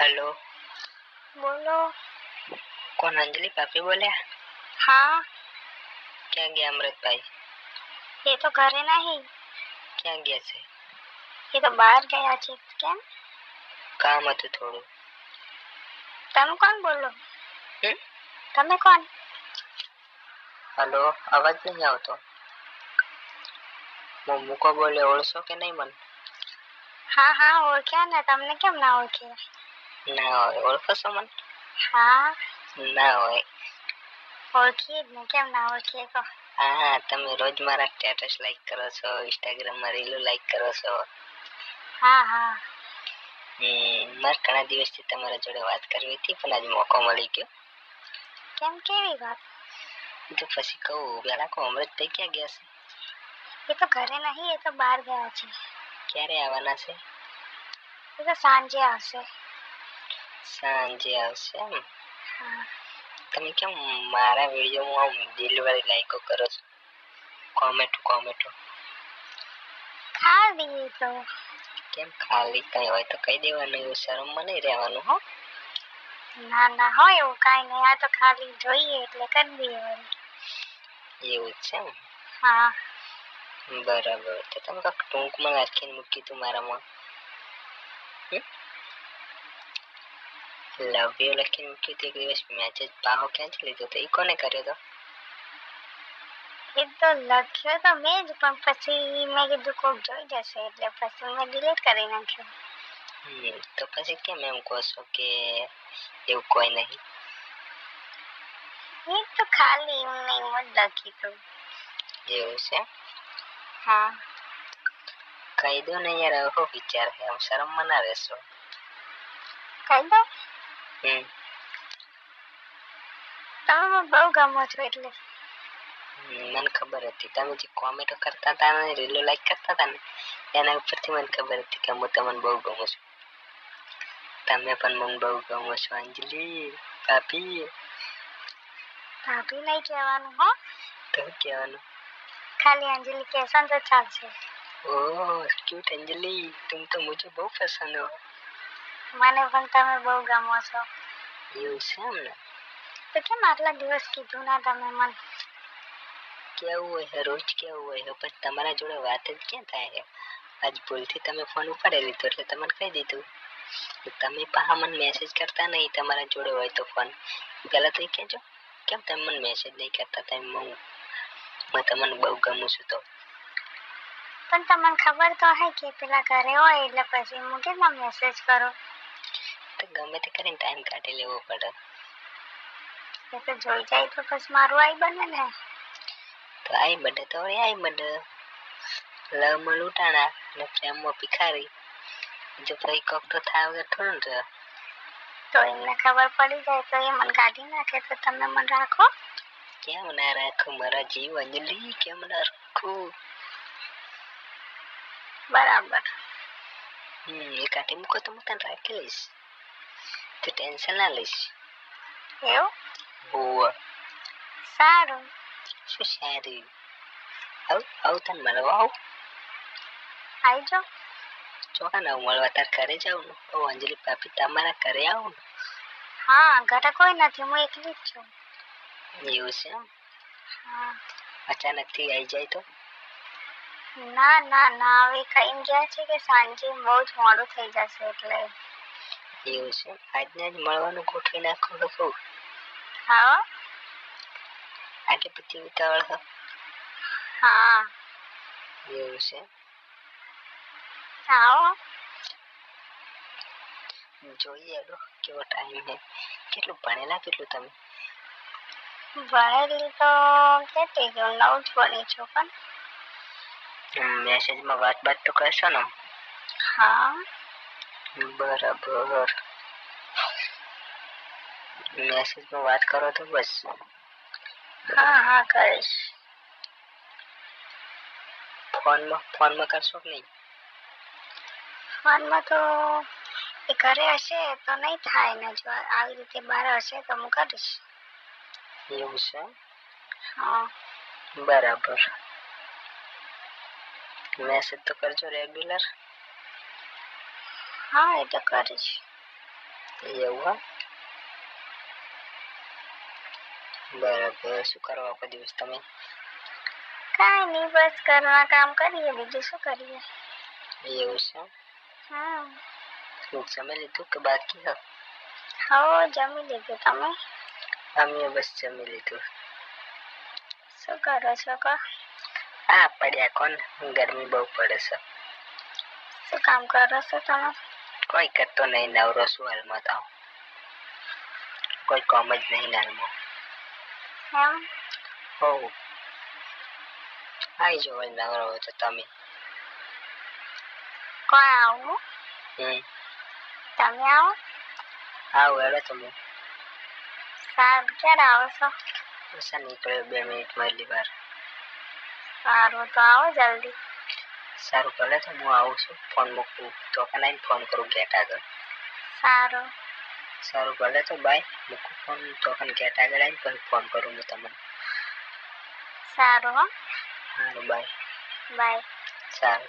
Hello બોલો. કોણ અંજલિ? ભાભી બોલ્યા? હા. ક્યાં ગયા અમૃતભાઈ? એ તો ઘરે નહીં. ક્યાં ગયા છે? એ તો બહાર ગયા છે. કેમ? કામ હતું થોડું. તમે કોણ બોલો? તમે કોણ? હલો અવાજ નહીં આવતો. હું મૂકો બોલે ઓળશો કે નહીં મને? હા હા ઓળખ્યા ને. તમને કેમ ના ઓળખે? ના હોય ઓળખો મને હા ના હોય ઓળખીએ જ ને કેમ ના ઓળખીએ તો હા તમે રોજ મારા સ્ટેટસ લાઈક કરો છો ઇન્સ્ટાગ્રામમાં રીલો લાઈક કરો છો હા હા મારે ઘણા દિવસથી તમારા જોડે વાત કરવી હતી પણ આજ મોકો મળી ગયો. કેમ કેવી વાત? તો પછી કહું પેલા કહું અમૃતભાઈ ક્યાં ગયા છે? એ તો ઘરે નહીં એ તો બહાર ગયા છે. ક્યારે આવવાના છે? એ તો સાંજે આવશે. સાંજે આવશે એમ હા તમે કેમ મારા વિડીયોમાં આમ દિલવાળી લાઈકો કરો છો કોમેન્ટો કોમેન્ટો ખાલી તો કેમ ખાલી કઈ હોય તો કહી દેવાનું એવું શરમ નહીં રહેવાનું હો ના ના હોય એવું કાંઈ નહીં આ તો ખાલી જોઈએ એટલે કરી દેવાનું એવું છે એમ હા બરાબર તો તમે કાંક ટૂંકમાં રાખીને મૂકી તું મારામાં લવ યુ લખીને મૂક્યું એક દિવસ મેસેજ પાહો ક્યાંથી લીધો તો એ કોને કર્યો હતો એ તો લખ્યો તો મેં જ પણ પછી મેં કીધું કોક જોઈ જશે એટલે પછી મેં ડિલીટ કરી નાખ્યું તો પછી કેમ એમ કહો છો કે એવું કોઈ નહીં એ તો ખાલી એમને એમ જ લખી તું એવું છે હા કહી દો ને યાર હો વિચાર છે આમ શરમ ના રહેશો કહી દો Hmm. તમે બહુ ગમો છો એટલે મને ખબર હતી તમે જે કોમેન્ટો કરતા હતા ને રીલો લાઈક કરતા હતા ને એના ઉપરથી મને ખબર હતી કે હું તમને બહુ ગમો છું તમે પણ મને બહુ ગમો છો અંજલિ ભાભી ભાભી નહીં કહેવાનું હો તો કહેવાનું ખાલી અંજલિ કહેશો તો ચાલશે ઓહ ક્યુટ અંજલિ તુમ તો મુજે બહુ પસંદ હો મને પણ તમે બહુ ગમો છો. એવું છે એમ ને? તો કેમ આટલા દિવસ કીધું? ના તમે મને. કેવું હોય છે રોજ કેવું હોય છે પણ તમારા જોડે વાત જ ક્યાં થાય છે આજ ભૂલથી તમે ફોન ઉપાડી લીધો એટલે તમને કહી દીધું. તમે પાછા મને મેસેજ કરતા નહીં તમારા જોડે હોય તો ફોન પહેલાં તો કેજો કહેજો. કેમ તમે મને મેસેજ નહીં કરતા? તમે હું? હું તમને બહુ ગમું છું તો. પણ તમને ખબર તો હે કે પેલા ઘરે હોય એટલે પછી હું કેમ મેસેજ કરું? તો ગમે તે કરીને ટાઈમ કાઢી લેવો પડે એ તો જોઈ જાય તો પછી મારું આઈ બને ને તો આઈ બડે તો વળી આઈ બડે લવમાં લૂંટાણા અને પ્રેમમાં ભિખારી જો ભાઈ કોક તો થાય વગર થોડું ને રહે. તો એમને ખબર પડી જાય તો એ મને કાઢી નાખે તો તમે મને રાખો કેમ ના રાખું મારા જીવ અંજલિ કેમ ના રાખું બરાબર હમ એ કાઢી મૂકો તો હું તને રાખી લઈશ તું ટેન્શન ના લઈશ એવું હોવ સારું શું સારું આવ આવ તને મળવા આવ આવી જાઓ ચોકા ના મળવા તાર ઘરે જાવ ને ઓ અંજલિ ભાભી તમારા ઘરે આવું હા ઘરે કોઈ નથી હું એકલી જ છું એવું છે એમ હા અચાનકથી આવી જાય તો ના ના ના હવે કઈ ગયા છે કે સાંજે બહુ જ મોડું થઈ જશે એટલે એવું છે. આજના જ મળવાનું ગોઠવી નાખો કહું હા? આટલી બધી ઉતાવળ હા. એવું છે. આવો જોઈએ લો કેવો ટાઈમ છે. કેટલું ભણેલા કેટલું તમે? ભણેલી તો કેટલી ગયું? નવ જ ભણી છો પણ. મેસેજમાં વાત બાત તો કરશો ને? હા. બરાબર. મેસેજમાં વાત કરો તો બસ. હા હા કરીશ. ફોનમાં ફોનમાં કરશો કે નહીં? ફોનમાં તો એ ઘરે હશે તો નહીં થાય ને જો આવી રીતે બહાર હશે તો હું કરીશ. એવું છે? હા. બરાબર. મેસેજ તો કરજો રેગ્યુલર હા એ તો કરીશ એવું હા બરાબર શું કરો આખો દિવસ તમે કાંઈ નહીં બસ ઘરમાં કામ કરીએ બીજું શું કરીએ એવું છે હા શું જમી લીધું કે બાકી હે હો જમી લીધું તમે અમે બસ જમી લીધું શું કરો છો કહો હા પડ્યા કોણ ગરમી બહુ પડે છે શું કામ કરો છો તમે કોઈ કરતો નહીં નવરો શું હાલમાં તો? કોઈ કોમ જ નહીં હાલમાં. એમ હો. આવી જાઓ વળી નવરો તો તમે. કોણ આવું? હમ. તમે આવો? આવો હેડો તમે. સારું ક્યારે આવો છો. ઓછા નીકળ્યો બે મિનિટમાં એટલી વાર સારું તો આવો જલ્દી. સારું ભલે તો હું આવું છું ફોન મૂકું. તો કને ફોન કરું ગેટ આગળ. સારું. સારું ભલે તો બાય મૂકું ફોન તો કને ગેટ આગળ આવીને પછી ફોન કરું હું તમને. સારું હો. સારું બાય બાય સારું.